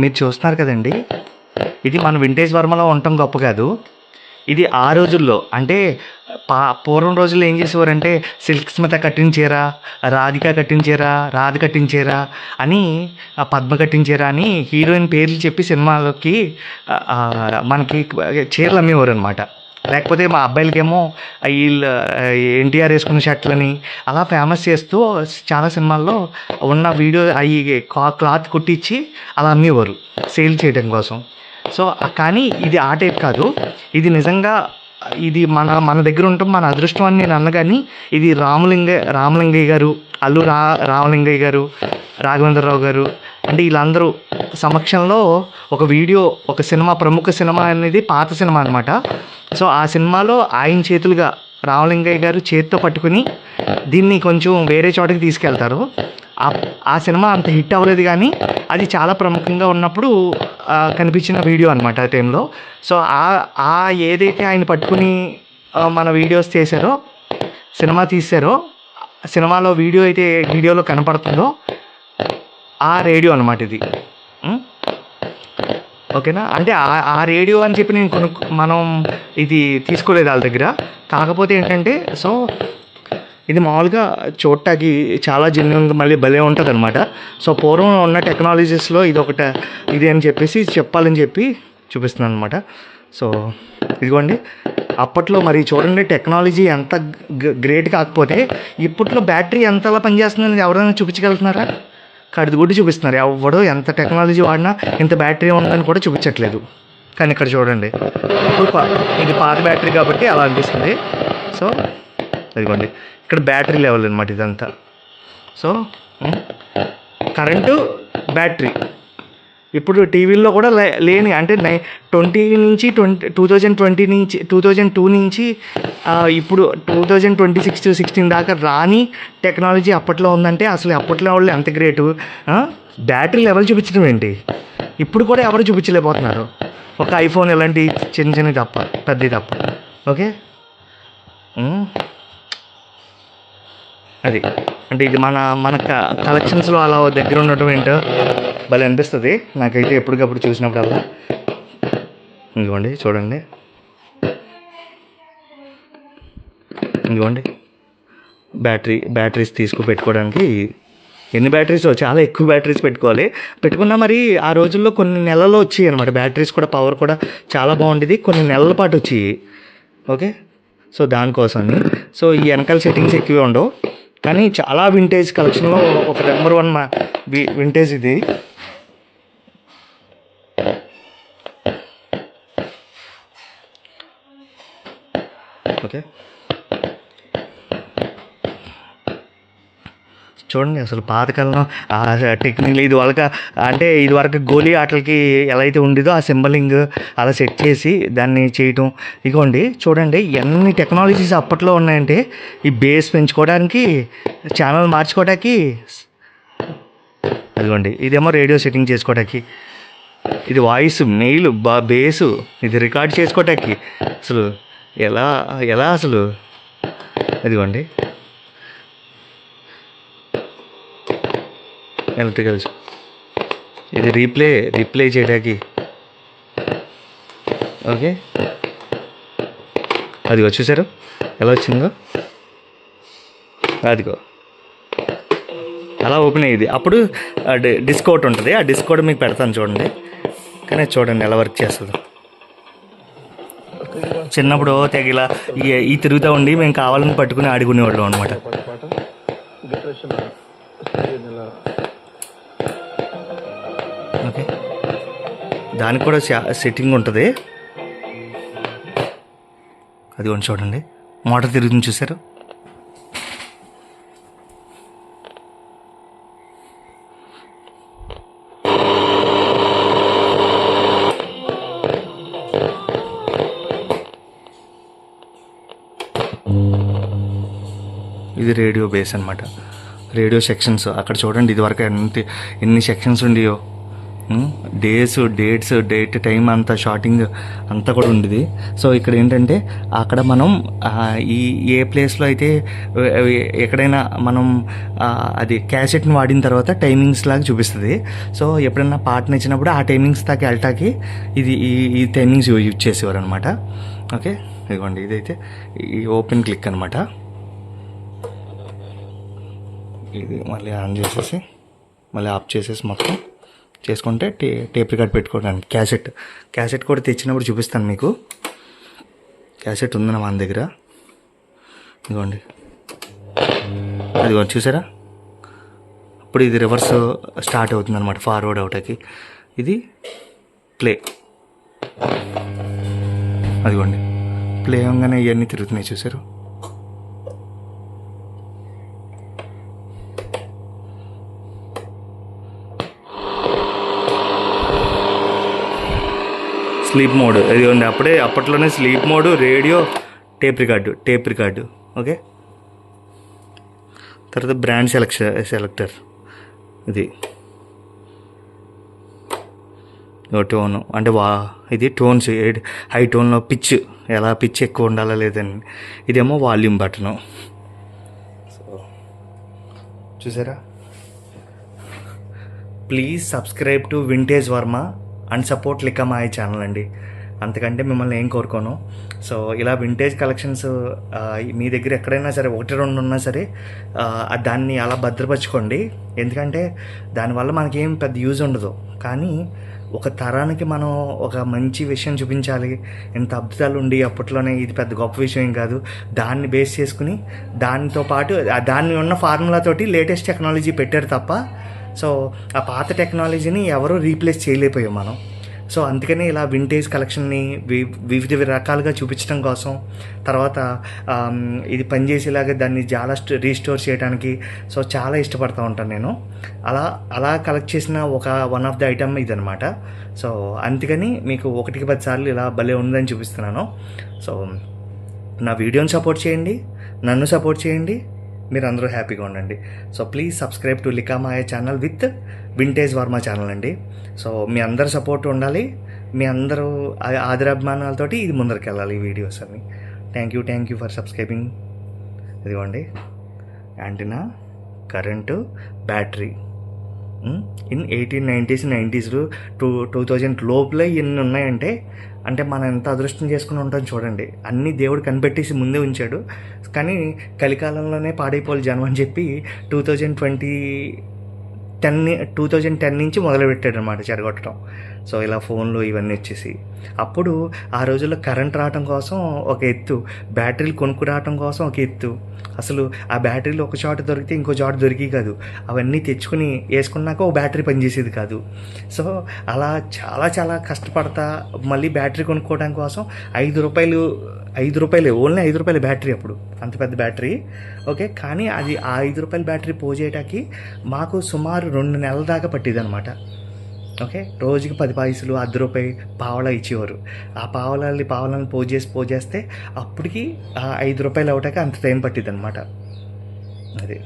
మీరు చూస్తున్నారు కదండి? ఇది మన వింటేజ్ వర్మలో ఉండటం గొప్ప కాదు. ఇది ఆ రోజుల్లో అంటే పా పూర్వం రోజుల్లో ఏం చేసేవారంటే సిల్క్ స్మిత కట్టించేరా రాధిక కట్టించేరా రాధ కట్టించేరా అని పద్మ కట్టించేరా అని హీరోయిన్ పేర్లు చెప్పి సినిమాలోకి మనకి చీరలు అమ్మేవారు అనమాట లేకపోతే మా అబ్బాయిలకేమో వీళ్ళు ఎన్టీఆర్ వేసుకున్న షర్ట్లని అలా ఫేమస్ చేస్తూ చాలా సినిమాల్లో ఉన్న వీడియో అవి క్లాత్ కుట్టించి అలా అమ్మేవారు సేల్ చేయడం కోసం. సో కానీ ఇది ఆ టైప్ కాదు. ఇది నిజంగా ఇది మన మన దగ్గర ఉంటాం మన అదృష్టం అని నేను అన్నగాని ఇది రామలింగ రామలింగయ్య గారు అల్లు రా రామలింగయ్య గారు రాఘవేంద్రరావు గారు అంటే వీళ్ళందరూ సమక్షంలో ఒక వీడియో ఒక సినిమా ప్రముఖ సినిమా అనేది పాత సినిమా అనమాట సో ఆ సినిమాలో ఆయన చేతులుగా రామలింగయ్య గారు చేతితో పట్టుకుని దీన్ని కొంచెం వేరే చోటకి తీసుకెళ్తారు. ఆ సినిమా అంత హిట్ అవ్వలేదు కానీ అది చాలా ప్రముఖంగా ఉన్నప్పుడు కనిపించిన వీడియో అనమాట ఆ టైంలో. సో ఆ ఆ ఏదైతే ఆయన పట్టుకుని మన వీడియోస్ చేశారో సినిమా తీశారో సినిమాలో వీడియో అయితే వీడియోలో కనపడుతుందో ఆ రేడియో అనమాట ఇది. ఓకేనా? అంటే ఆ రేడియో అని చెప్పి నేను కొను మనం ఇది తీసుకోలేదు వాళ్ళ దగ్గర. కాకపోతే ఏంటంటే సో ఇది మామూలుగా చూడటానికి చాలా జెన్యున్గా మళ్ళీ భలే ఉంటుంది అనమాట సో పూర్వం ఉన్న టెక్నాలజీస్లో ఇది ఒకట ఇది అని చెప్పేసి చెప్పాలని చెప్పి చూపిస్తున్నాను అనమాట సో ఇదిగోండి. అప్పట్లో మరి చూడండి టెక్నాలజీ ఎంత గ- గ్రేట్ కాకపోతే ఇప్పట్లో బ్యాటరీ ఎంతలా పనిచేస్తుందని ఎవరైనా చూపించగలుగుతున్నారా? కడిదిగుడ్డి చూపిస్తున్నారు. ఎవడో ఎంత టెక్నాలజీ వాడినా ఇంత బ్యాటరీ ఉందని కూడా చూపించట్లేదు. కానీ ఇక్కడ చూడండి. ఇప్పుడు పా- ఇది పాత బ్యాటరీ కాబట్టి అలా అనిపిస్తుంది. సో అదిగోండి ఇక్కడ బ్యాటరీ లెవెల్ అనమాట ఇదంతా. సో కరెంటు బ్యాటరీ ఇప్పుడు టీవీల్లో కూడా లే- లేని అంటే నై ట్వంటీ నుంచి ట్వంటీ టూ థౌజండ్ ట్వంటీ నుంచి టూ థౌజండ్ టూ నుంచి ఇప్పుడు two thousand twenty six sixteen దాకా రాని టెక్నాలజీ అప్పట్లో ఉందంటే అసలు అప్పట్లో వాళ్ళు ఎంత గ్రేటు బ్యాటరీ లెవెల్ చూపించడం ఏంటి? ఇప్పుడు కూడా ఎవరు చూపించలేకపోతున్నారు. ఒక ఐఫోన్ ఇలాంటి చిన్న చిన్న తప్ప పెద్దది తప్ప ఓకే? అది అంటే ఇది మన మన కలెక్షన్స్లో అలా దగ్గర ఉండటం ఏంటో భలే అనిపిస్తుంది. నాకైతే ఎప్పటికప్పుడు చూసినప్పుడల్లా. ఇదిగోండి చూడండి. ఇదిగోండి. బ్యాటరీ బ్యాటరీస్ తీసుకు పెట్టుకోవడానికి ఎన్ని బ్యాటరీస్ చాలా ఎక్కువ బ్యాటరీస్ పెట్టుకోవాలి. పెట్టుకున్నా మరి ఆ రోజుల్లో కొన్ని నెలల్లో వచ్చాయి అనమాట బ్యాటరీస్ కూడా పవర్ కూడా చాలా బాగుండేది. కొన్ని నెలల పాటు వచ్చాయి. ఓకే? సో దానికోసం సో ఈ వెనకాల సెట్టింగ్స్ ఎక్కువే ఉండవు. కానీ చాలా వింటేజ్ కలెక్షన్లో ఒక నెంబర్ వన్ మా వింటేజ్ ఇది. ఓకే. చూడండి అసలు పాతకాలంలో టెక్నిక్ ఇది వరకు అంటే ఇది వరకు గోలీ ఆటలకి ఎలా అయితే ఉండేదో ఆ సింబలింగ్ అలా సెట్ చేసి దాన్ని చేయటం. ఇదిగోండి చూడండి ఎన్ని టెక్నాలజీస్ అప్పట్లో ఉన్నాయంటే ఈ బేస్ పెంచుకోవడానికి ఛానల్ మార్చుకోవడానికి అదిగోండి ఇదేమో రేడియో సెట్టింగ్ చేసుకోవడానికి ఇది వాయిస్ మెయిల్ బా బేసు ఇది రికార్డ్ చేసుకోవటానికి అసలు ఎలా ఎలా అసలు? అదిగోండి. ఎలక్ట్రికల్స్ ఇది రీప్లే రీప్లే చేయడానికి. ఓకే. అదిగో చూసారు ఎలా వచ్చిందో? అదిగో. అలా ఓపెన్ అయ్యేది. అప్పుడు డిస్కౌట్ ఉంటుంది. ఆ డిస్కౌట్ మీకు పెడతాను చూడండి. కానీ అది చూడండి ఎలా వర్క్ చేస్తుందో. చిన్నప్పుడు తెగ ఇలా ఈ- ఈ తిరుగుతూ ఉండి మేము కావాలని పట్టుకుని ఆడుకునేవాళ్ళం అనమాట ఓకే. దానికి కూడా సెట్టింగ్ ఉంటుంది. అది కొంచెం చూడండి. మోటార్ తిరుగుతుంది చూసారు? ఇది రేడియో బేస్ అనమాట రేడియో సెక్షన్స్. అక్కడ చూడండి ఇది వరకు ఎంత ఎన్ని సెక్షన్స్ ఉండేయో. డేస్ డేట్స్ డేట్ టైం అంతా షార్టింగ్ అంతా కూడా ఉండేది. సో ఇక్కడ ఏంటంటే అక్కడ మనం ఈ ఏ ప్లేస్లో అయితే ఎక్కడైనా మనం అది క్యాసెట్ని వాడిన తర్వాత టైమింగ్స్ లాగా చూపిస్తుంది. సో ఎప్పుడైనా పాటను ఇచ్చినప్పుడు ఆ టైమింగ్స్ దాకా వెళ్ళటానికి ఇది ఈ ఈ టైమింగ్స్ యూజ్ చేసేవారు అనమాట ఓకే? ఇదిగోండి ఇదైతే ఈ ఓపెన్ క్లిక్ అనమాట ఇది మళ్ళీ ఆన్ చేసేసి మళ్ళీ ఆఫ్ చేసేసి మొత్తం చేసుకుంటే టే టేప్ రికార్డ్ పెట్టుకోవడానికి క్యాసెట్ క్యాసెట్ కూడా తెచ్చినప్పుడు చూపిస్తాను మీకు. క్యాసెట్ ఉందన్న మన దగ్గర. ఇదిగోండి. అదిగోండి చూసారా? ఇప్పుడు ఇది రివర్స్ స్టార్ట్ అవుతుంది అనమాట ఫార్వర్డ్ అవుటకి. ఇది ప్లే. అదిగోండి. ప్లే అవగానే ఇవన్నీ తిరుగుతున్నాయి చూసారు? Sleep mode. ఇది ఉంది. అప్పుడే అప్పట్లోనే sleep mode radio tape record tape record. Okay? తర్వాత బ్రాండ్ సెలెక్షన్ సెలెక్టర్. ఇది. Tone tone. అంటే వా ఇది టోన్స్. హై టోన్లో పిచ్. ఎలా పిచ్ ఎక్కువ ఉండాలా లేదండి ఇదేమో వాల్యూమ్ బటను. సో చూసారా? Please subscribe to Vintage Varma. And support లికమాయ్ channel అండి. అంతకంటే మిమ్మల్ని ఏం కోరుకోను. సో ఇలా వింటేజ్ కలెక్షన్స్ మీ దగ్గర ఎక్కడైనా సరే ఒకటి రెండు ఉన్నా సరే దాన్ని అలా భద్రపరచుకోండి. ఎందుకంటే దానివల్ల మనకేం పెద్ద యూజ్ ఉండదు. కానీ ఒక తరానికి మనం ఒక మంచి విషయం చూపించాలి. ఎంత అద్భుతాలు ఉండి అప్పట్లోనే ఇది పెద్ద గొప్ప విషయం ఏం కాదు. దాన్ని బేస్ చేసుకుని దానితో పాటు దాన్ని ఉన్న ఫార్ములాతోటి లేటెస్ట్ టెక్నాలజీ పెట్టారు తప్ప సో ఆ పాత టెక్నాలజీని ఎవరూ రీప్లేస్ చేయలేకపోయాం మనం. సో అందుకనే ఇలా వింటేజ్ కలెక్షన్ని వి వివిధ రకాలుగా చూపించడం కోసం తర్వాత ఇది పనిచేసేలాగా దాన్ని చాలా రీస్టోర్ చేయడానికి సో చాలా ఇష్టపడతా ఉంటాను నేను. అలా అలా కలెక్ట్ చేసిన ఒక వన్ ఆఫ్ ది ఐటమ్ ఇదనమాట సో అందుకని మీకు ఒకటికి పది సార్లు ఇలా భలే ఉందని చూపిస్తున్నాను. సో నా వీడియోని సపోర్ట్ చేయండి నన్ను సపోర్ట్ చేయండి మీరు అందరూ హ్యాపీగా ఉండండి. So please subscribe to లికామాయ channel with vintage Varma channel అండి. సో మీ అందరి సపోర్ట్ ఉండాలి. మీ అందరూ ఆదరాభిమానాలతోటి ఇది ముందరికి వెళ్ళాలి ఈ వీడియోస్ అన్ని. Thank you thank you for subscribing ఇదిగోండి. Antenna current battery in eighteen nineties నైంటీస్లో two two thousand లోపలే ఇన్ని ఉన్నాయంటే అంటే మనం ఎంత అదృష్టం చేసుకుని ఉంటాం చూడండి. అన్నీ దేవుడు కనిపెట్టేసి ముందే ఉంచాడు. కానీ కలికాలంలోనే పాడైపోవాలి జనం అని చెప్పి two thousand twenty ten two thousand ten నుంచి మొదలుపెట్టాడు అనమాట చెడగొట్టడం సో ఇలా ఫోన్లు ఇవన్నీ వచ్చేసి. అప్పుడు ఆ రోజుల్లో కరెంట్ రావడం కోసం ఒక ఎత్తు బ్యాటరీలు కొనుక్కు రావడం కోసం ఒక ఎత్తు. అసలు ఆ బ్యాటరీలు ఒక చోట దొరికితే ఇంకో చోట దొరికి కాదు. అవన్నీ తెచ్చుకుని వేసుకున్నాక ఓ బ్యాటరీ పనిచేసేది కాదు. సో అలా చాలా చాలా కష్టపడతా మళ్ళీ బ్యాటరీ కొనుక్కోవడం కోసం ఐదు రూపాయలు ఐదు రూపాయలే ఓన్లీ ఐదు రూపాయల బ్యాటరీ అప్పుడు. అంత పెద్ద బ్యాటరీ. ఓకే కానీ అది ఆ ఐదు రూపాయల బ్యాటరీ పోజేయటానికి మాకు సుమారు రెండు నెలల దాకా పట్టేది అనమాట ఓకే రోజుకి పది పైసలు అర్ధ రూపాయి పావలా ఇచ్చేవారు. ఆ పావలాన్ని పావలాన్ని పోజ్ చేసి పోజ్ చేస్తే అప్పటికి ఆ ఐదు రూపాయలు అవటానికి అంత టైం పట్టిందనమాట అది.